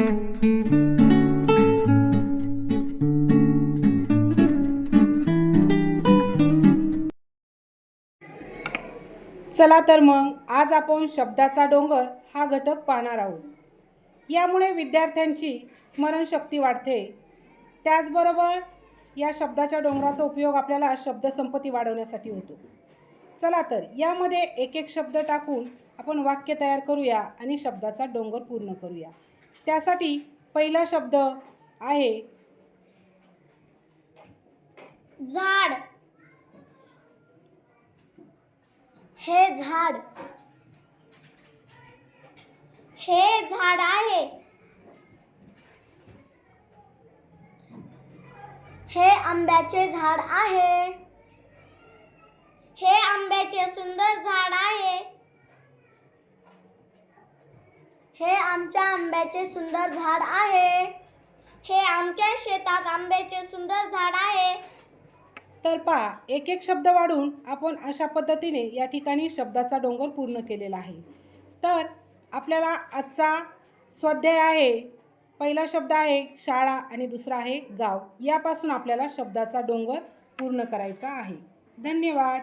चला तर मग आज आपण शब्दाचा डोंगर हा घटक पाहणार आहोत. यामुळे विद्यार्थ्यांची स्मरणशक्ती वाढते. त्याचबरोबर या शब्दाच्या डोंगराचा उपयोग आपल्याला शब्दसंपत्ती वाढवण्यासाठी होतो. चला तर यामध्ये एक एक शब्द टाकून आपण वाक्य तयार करूया आणि शब्दाचा डोंगर पूर्ण करूया. त्यासाठी पहिला शब्द आहे झाड. हे झाड. हे झाड आहे. हे आंब्याचे झाड आहे. हे आंब्याचे सुंदर झाड आहे. हे आमच्या आंब्याचे सुंदर झाड आहे. हे आमच्या शेतात आंब्याचे सुंदर झाड आहे. तर पहा एक एक शब्द वाढून आपण अशा पद्धतीने या ठिकाणी शब्दाचा डोंगर पूर्ण केलेला आहे. तर आपल्याला आजचा स्वाध्याय आहे. पहिला शब्द आहे शाळा आणि दुसरा आहे गाव. यापासून आपल्याला शब्दाचा डोंगर पूर्ण करायचा आहे. धन्यवाद.